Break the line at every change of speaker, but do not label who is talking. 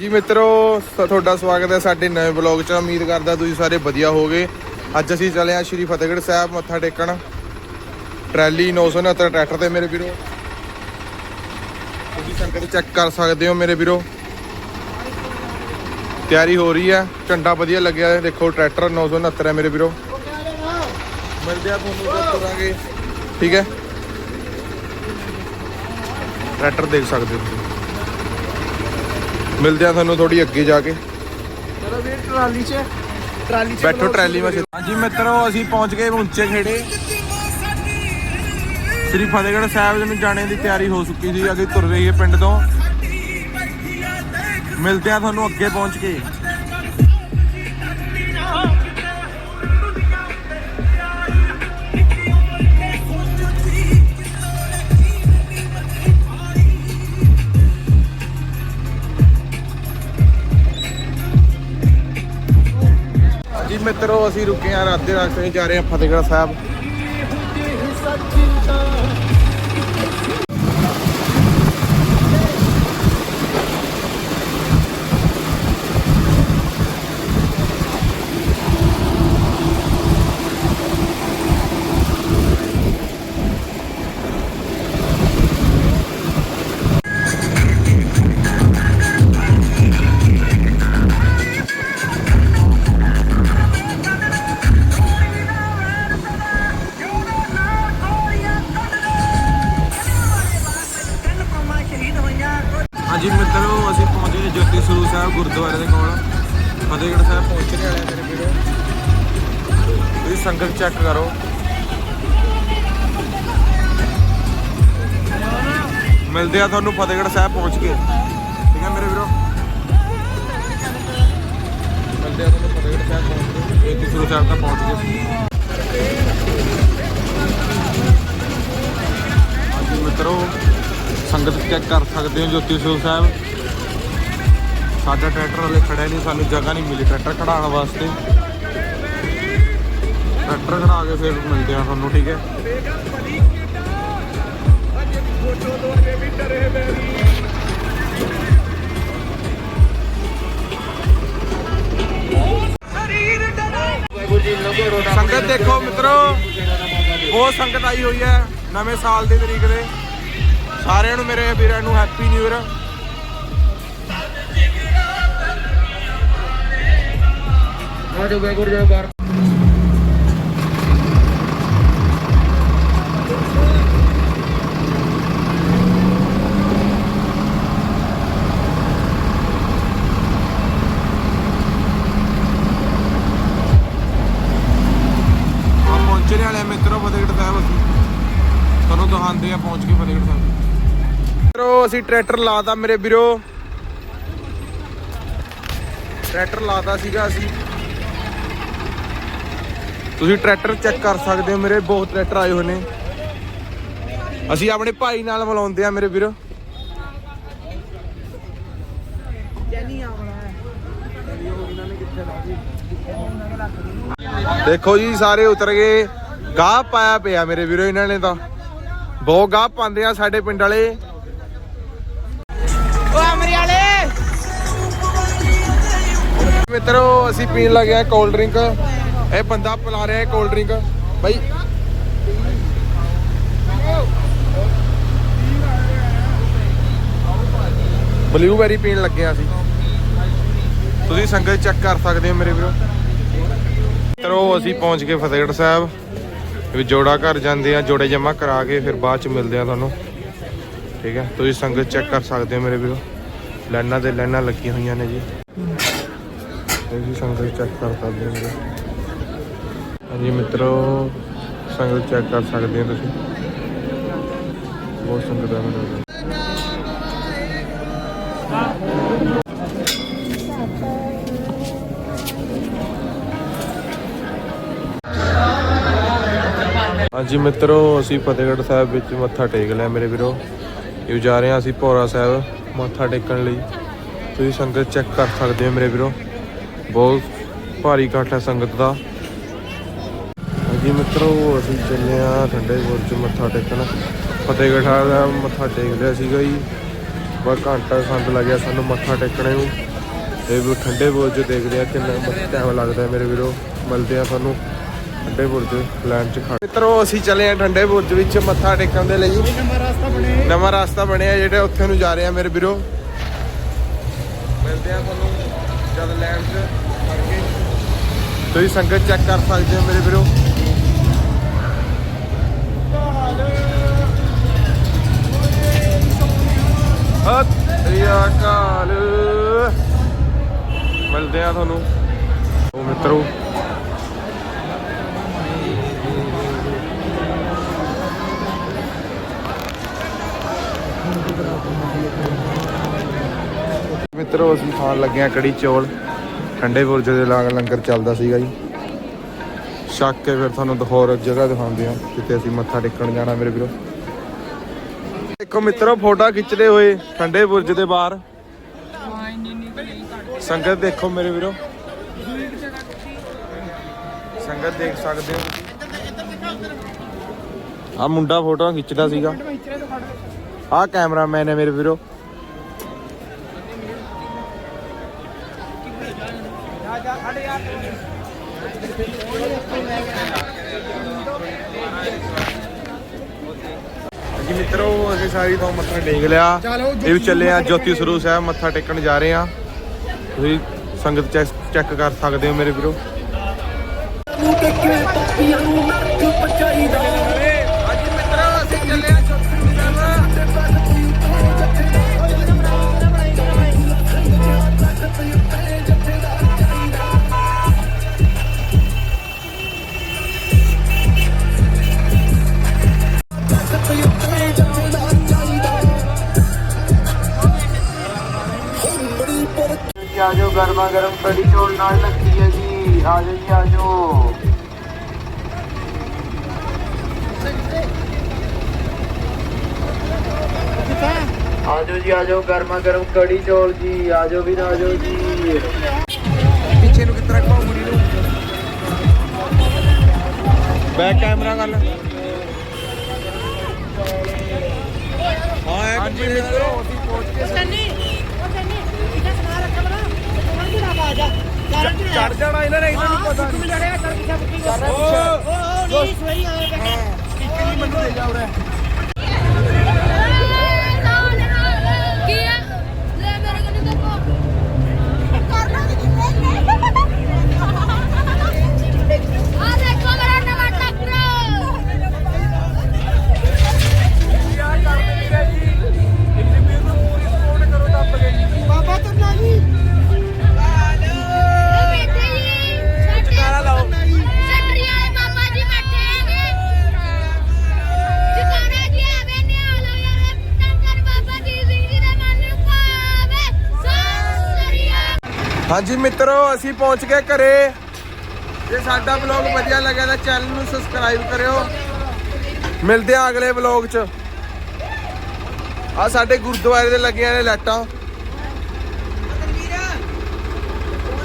ਜੀ ਮਿੱਤਰੋ, ਸ- ਤੁਹਾਡਾ ਸਵਾਗਤ ਹੈ ਸਾਡੇ ਨਵੇਂ ਬਲੌਗ 'ਚ। ਉਮੀਦ ਕਰਦਾ ਤੁਸੀਂ ਸਾਰੇ ਵਧੀਆ ਹੋਗੇ ਅੱਜ ਅਸੀਂ ਚੱਲੇ ਹਾਂ ਸ਼੍ਰੀ ਫਤਿਹਗੜ੍ਹ ਸਾਹਿਬ ਮੱਥਾ ਟੇਕਣ। ਟਰੈਲੀ 969 ਟਰੈਕਟਰ ਤੇ ਮੇਰੇ ਵੀਰੋ। ਤੁਸੀਂ ਸੰਗਤ ਚੈੱਕ ਕਰ ਸਕਦੇ ਹੋ ਮੇਰੇ ਵੀਰੋ। ਤਿਆਰੀ ਹੋ ਰਹੀ ਹੈ। ਝੰਡਾ ਵਧੀਆ ਲੱਗਿਆ ਹੈ। ਦੇਖੋ, ਟਰੈਕਟਰ 969 ਹੈ ਮੇਰੇ ਵੀਰੋ। ਮਿਲਦੇ ਆ ਤੁਹਾਨੂੰ ਜਦ ਤੁਰਾਂਗੇ ਠੀਕ ਹੈ। ਟਰੈਕਟਰ ਦੇਖ ਸਕਦੇ ਹੋ ਤੁਸੀਂ। ਮਿਲਦੇ ਆ ਤੁਹਾਨੂੰ ਥੋੜੀ ਅੱਗੇ ਜਾ ਕੇ।
ਚਲੋ ਵੀਰ ਟਰਾਲੀ 'ਚ ਟਰਾਲੀ 'ਚ
ਬੈਠੋ ਟਰੈਲੀ ਵਿੱਚ ਹਾਂਜੀ ਮਿੱਤਰੋ ਅਸੀਂ ਪਹੁੰਚ ਗਏ ਉੱਚੇ ਖੇੜੇ। ਸ੍ਰੀ ਫਤਿਹਗੜ੍ਹ ਸਾਹਿਬ ਨੂੰ ਜਾਣੇ ਦੀ ਤਿਆਰੀ ਹੋ ਚੁੱਕੀ ਸੀ। ਅੱਗੇ ਤੁਰ ਰਹੀ ਹੈ ਪਿੰਡ ਤੋਂ। ਮਿਲਦੇ ਆ ਤੁਹਾਨੂੰ ਅੱਗੇ ਪਹੁੰਚ ਕੇ। ਮਿੱਤਰੋ ਅਸੀਂ ਰੁਕੇ ਆ ਰਾਤੇ ਰਸਤੇ ਜਾ ਰਹੇ ਹਾਂ ਫਤਿਹਗੜ੍ਹ ਸਾਹਿਬ। ਹਾਂਜੀ ਮਿੱਤਰੋ, ਅਸੀਂ ਪਹੁੰਚ ਗਏ ਜੋਤੀ ਸਰੂਪ ਸਾਹਿਬ ਗੁਰਦੁਆਰੇ ਦੇ ਕੋਲ। ਫਤਿਹਗੜ੍ਹ ਸਾਹਿਬ ਪਹੁੰਚਣੇ ਵਾਲੇ ਮੇਰੇ ਵੀਰੋ। ਤੁਸੀਂ ਸੰਗਤ ਚੈੱਕ ਕਰੋ। ਮਿਲਦੇ ਆ ਤੁਹਾਨੂੰ ਫਤਿਹਗੜ੍ਹ ਸਾਹਿਬ ਪਹੁੰਚ ਕੇ। ਠੀਕ ਹੈ ਮੇਰੇ ਵੀਰੋ? ਮਿਲਦੇ ਆ ਤੁਹਾਨੂੰ ਫਤਿਹਗੜ੍ਹ ਸਾਹਿਬ ਪਹੁੰਚ ਕੇ। ਜੋਤੀ ਸਰੂਪ ਸਾਹਿਬ ਤੱਕ ਪਹੁੰਚ ਗਏ। ਹਾਂਜੀ ਮਿੱਤਰੋ ਸੰਗਤ ਚੈੱਕ ਕਰ ਸਕਦੇ ਹੋ ਜੋਤੀ ਸਰੂਪ ਸਾਹਿਬ। ਸਾਡਾ ਟਰੈਕਟਰ ਹਲੇ ਖੜਿਆ ਨਹੀਂ, ਸਾਨੂੰ ਜਗ੍ਹਾ ਨਹੀਂ ਮਿਲੀ ਟਰੈਕਟਰ ਖੜਾਉਣ ਵਾਸਤੇ। ਟਰੈਕਟਰ ਖੜਾ ਕੇ ਫਿਰ ਮਿਲਦੇ ਆ ਤੁਹਾਨੂੰ, ਠੀਕ ਹੈ? ਸੰਗਤ ਦੇਖੋ ਮਿੱਤਰੋ, ਬਹੁਤ ਸੰਗਤ ਆਈ ਹੋਈ ਹੈ ਨਵੇਂ ਸਾਲ ਦੀ ਤਰੀਕ ਦੇ। ਸਾਰਿਆਂ ਨੂੰ ਮੇਰੇ ਵੀਰਾਂ ਨੂੰ ਹੈਪੀ ਨਿਊ ਇਅਰ
ਆਜੋ ਬੈਗੁਰ ਜਾਓ ਬਾਹਰ।
ਆ ਪਹੁੰਚਣੇ ਵਾਲੇ ਆ ਮਿੱਤਰੋ ਫਤਿਹਗੜ੍ਹ ਸਾਹਿਬ ਅਸੀਂ। ਤੁਹਾਨੂੰ ਦਿਖਾਉਂਦੇ ਆ ਪਹੁੰਚ ਕੇ ਫਤਿਹਗੜ੍ਹ ਸਾਹਿਬ। ਮਿੱਤਰੋ ਅਸੀਂ ਟਰੈਕਟਰ ਲਾਤਾ ਮੇਰੇ ਵੀਰੋ। ਟਰੈਕਟਰ ਲਾਤਾ ਸੀਗਾ ਅਸੀਂ। ਤੁਸੀਂ ਟਰੈਕਟਰ ਚੈੱਕ ਕਰ ਸਕਦੇ ਹੋ ਮੇਰੇ, ਬਹੁਤ ਟਰੈਕਟਰ ਆਏ ਹੋਏ ਨੇ। ਅਸੀਂ ਆਪਣੇ ਭਾਈ ਨਾਲ ਮਿਲਾਉਂਦੇ ਆ ਮੇਰੇ ਵੀਰੋ। ਦੇਖੋ ਜੀ, ਸਾਰੇ ਉਤਰ ਗਏ। ਗਾਹ ਪਾਇਆ ਪਿਆ ਮੇਰੇ ਵੀਰੋ ਇਹਨਾਂ ਨੇ ਤਾਂ। ਬਹੁਤ ਗਾਹ ਪਾਉਂਦੇ ਆ ਸਾਡੇ ਪਿੰਡ ਵਾਲੇ। ਮਿੱਤਰੋ, ਅਸੀਂ ਪੀਣ ਲੱਗੇ ਆ ਕੋਲਡ ਡਰਿੰਕ ਇਹ ਬੰਦਾ ਪਿਲਾ ਰਿਹਾ ਹੈ ਕੋਲਡ ਡਰਿੰਕ ਬਾਈ। ਬਲੂਬੈਰੀ ਪੀਣ ਲੱਗੇ ਆ ਅਸੀਂ। ਤੁਸੀਂ ਸੰਗਤ ਚੈੱਕ ਕਰ ਸਕਦੇ ਹੋ ਮੇਰੇ ਵੀਰੋ। ਮਿੱਤਰੋ, ਅਸੀਂ ਪਹੁੰਚ ਗਏ ਫਤਿਹਗੜ੍ਹ ਸਾਹਿਬ। ਵੀ ਜੋੜਾ ਘਰ ਜਾਂਦੇ ਆ ਜੋੜੇ ਜਮਾ ਕਰਾ ਕੇ ਫਿਰ ਬਾਅਦ ਚ ਮਿਲਦੇ ਆ ਤੁਹਾਨੂੰ। ਠੀਕ ਹੈ? ਤੁਸੀਂ ਸੰਗਤ ਚੈੱਕ ਕਰ ਸਕਦੇ ਹੋ ਮੇਰੇ ਵੀਰੋ। ਲਾਈਨਾਂ ਤੇ ਲਾਈਨਾਂ ਲੱਗੀਆਂ ਹੋਈਆਂ ਨੇ ਜੀ। ਇਹ ਸੰਗਤ ਚੈੱਕ ਕਰ ਸਕਦੇ ਹੋ ਹਾਂਜੀ ਮਿੱਤਰੋ, ਸੰਗਤ ਚੈੱਕ ਕਰ ਸਕਦੇ ਹੋ ਤੁਸੀਂ। ਬਹੁਤ ਸੰਗਤ ਹੈ ਮੇਰੇ ਹਾਂਜੀ ਮਿੱਤਰੋ, ਅਸੀਂ ਫਤਿਹਗੜ੍ਹ ਸਾਹਿਬ ਵਿੱਚ ਮੱਥਾ ਟੇਕ ਲਿਆ ਮੇਰੇ ਵੀਰੋ। ਇਹ ਜਾ ਰਹੇ ਹਾਂ ਅਸੀਂ ਭੋਰਾ ਸਾਹਿਬ ਮੱਥਾ ਟੇਕਣ ਲਈ। ਤੁਸੀਂ ਸੰਗਤ ਚੈੱਕ ਕਰ ਸਕਦੇ ਹੋ ਮੇਰੇ ਵੀਰੋ। ਬਹੁਤ ਭਾਰੀ ਇਕੱਠ ਹੈ ਸੰਗਤ ਦਾ। ਹਾਂਜੀ ਮਿੱਤਰੋ ਅਸੀਂ ਚੱਲੇ ਆ ਠੰਡੇ ਬੁਰਜ ਮੱਥਾ ਟੇਕਣ। ਫਤਿਹਗੜ੍ਹ ਸਾਹਿਬ ਦਾ ਮੱਥਾ ਟੇਕ ਲਿਆ ਸੀਗਾ ਜੀ। ਬਸ ਘੰਟਾ ਸੰਦ ਲੱਗਿਆ ਸਾਨੂੰ ਮੱਥਾ ਟੇਕਣੇ ਨੂੰ। ਇਹ ਵੀ ਠੰਡੇ ਬੁਰਜ ਦੇਖਦੇ ਆ ਕਿੰਨਾ ਟਾਈਮ ਲੱਗਦਾ ਹੈ ਮੇਰੇ ਵੀਰੋ। ਮਿਲਦੇ ਆ ਤੁਹਾਨੂੰ ਠੰਡੇ ਬੁਰਜ ਲਾਈਨ 'ਚ ਖੜ ਮਿੱਤਰੋ ਅਸੀਂ ਚੱਲੇ ਆ ਠੰਡੇ ਬੁਰਜ ਵਿੱਚ ਮੱਥਾ ਟੇਕਣ ਦੇ ਲਈ।
ਨਵਾਂ ਰਸਤਾ ਬਣੇ
ਨਵਾਂ ਰਸਤਾ ਬਣਿਆ ਜਿਹੜਾ ਉੱਥੇ ਨੂੰ ਜਾ ਰਹੇ ਆ ਮੇਰੇ ਵੀਰੋ। ਮਿਲਦੇ ਆ ਤੁਹਾਨੂੰ ਜਦ ਲੈਂਡ 'ਚ ਖੜ ਤੁਸੀਂ ਸੰਗਤ ਚੈੱਕ ਕਰ ਸਕਦੇ ਹੋ ਮੇਰੇ ਵੀਰੋ। ਸਤਿ ਸ੍ਰੀ ਮਿਲਦੇ ਆ ਤੁਹਾਨੂੰ। ਉਹ ਮਿੱਤਰੋ ਮਿੱਤਰੋ, ਅਸੀਂ ਖਾਣ ਲੱਗੇ ਆ ਕੜੀ ਚੌਲ। ਠੰਡੇ ਬੁਰਜ ਦੇ ਲਾਗ ਲੰਗਰ ਚੱਲਦਾ ਸੀਗਾ ਜੀ। ਛੱਕ ਕੇ ਫਿਰ ਤੁਹਾਨੂੰ ਹੋਰ ਜਗ੍ਹਾ ਦਿਖਾਉਂਦੇ ਆ ਜਿੱਥੇ ਅਸੀਂ ਮੱਥਾ ਟੇਕਣ ਜਾਣਾ ਮੇਰੇ ਵੀਰੋ। ਦੇਖੋ ਮਿੱਤਰੋ, ਫੋਟੋ ਖਿੱਚਦੇ ਹੋਏ ਠੰਡੇ ਬੁਰਜ ਦੇ ਬਾਹਰ। ਸੰਗਤ ਦੇਖੋ ਮੇਰੇ ਵੀਰੋ। ਸੰਗਤ ਦੇਖ ਸਕਦੇ ਹੋ ਆ ਮੁੰਡਾ ਫੋਟੋ ਖਿੱਚਦਾ ਸੀਗਾ। ਆ ਕੈਮਰਾਮੈਨ ਹੈ ਮੇਰੇ ਵੀਰੋ। ਜੀ ਮਿੱਤਰੋ ਅਸੀਂ ਸਾਰੀ ਤੋਂ ਮੱਥਾ ਟੇਕ ਲਿਆ। ਇਹ ਵੀ ਚੱਲੇ ਆ ਜੋਤੀ ਸਰੂਪ ਸਾਹਿਬ ਮੱਥਾ ਟੇਕਣ ਜਾ ਰਹੇ ਆ ਤੁਸੀਂ ਸੰਗਤ ਚੈੱਕ ਕਰ ਸਕਦੇ ਹੋ ਮੇਰੇ ਵੀਰੋ।
ਜਾਓ ਗਰਮਾ ਗਰਮ ਕੜੀ ਚੌਲ ਨਾਲ ਲੱਗੀ ਹੈ ਜੀ। ਆ ਜਾਓ ਜੀ ਆ ਜਾਓ। ਆ ਜਾਓ ਜੀ ਆ ਜਾਓ ਗਰਮਾ ਗਰਮ ਕੜੀ ਚੌਲ ਜੀ। ਆ ਜਾਓ ਵੀ ਆ ਜਾਓ ਜੀ। ਪਿੱਛੇ ਨੂੰ ਕਿਤਰਾ ਕੋ ਮੁੜੀ ਨੂੰ।
ਬੈਕ ਕੈਮਰਾ ਕਰ ਲੈ ਹਾਂ ਹਾਂਜੀ ਮਿੱਤਰੋ ਅਸੀਂ ਪਹੁੰਚ ਗਏ।
ਚੰਨੀ ਆ ਜਾ
ਚੜ ਜਾਣਾ ਇਹਨਾਂ ਨੇ ਇਹਨਾਂ ਨੂੰ ਪਤਾ
ਤੂੰ ਲੜਿਆ ਕਰ ਪਿੱਛੇ ਬੁੱਕੀ ਕਰ ਓ ਓ ਨਹੀਂ ਸਵੇਰੀ ਆਏ ਬੈਠੇ
ਇੱਕ ਨਹੀਂ ਮੈਨੂੰ ਲੈ ਜਾ ਉਰੇ ਹਾਂਜੀ ਮਿੱਤਰੋ, ਅਸੀਂ ਪਹੁੰਚ ਗਏ ਘਰੇ। ਜੇ ਸਾਡਾ ਵਲੌਗ ਵਧੀਆ ਲੱਗਿਆ ਤਾਂ ਚੈਨਲ ਨੂੰ ਸਬਸਕ੍ਰਾਈਬ ਕਰਿਓ। ਮਿਲਦੇ ਆ ਅਗਲੇ ਵਲੌਗ 'ਚ। ਆ ਸਾਡੇ ਗੁਰਦੁਆਰੇ ਦੇ ਲੱਗੀਆਂ ਨੇ ਲਾਈਟਾਂ।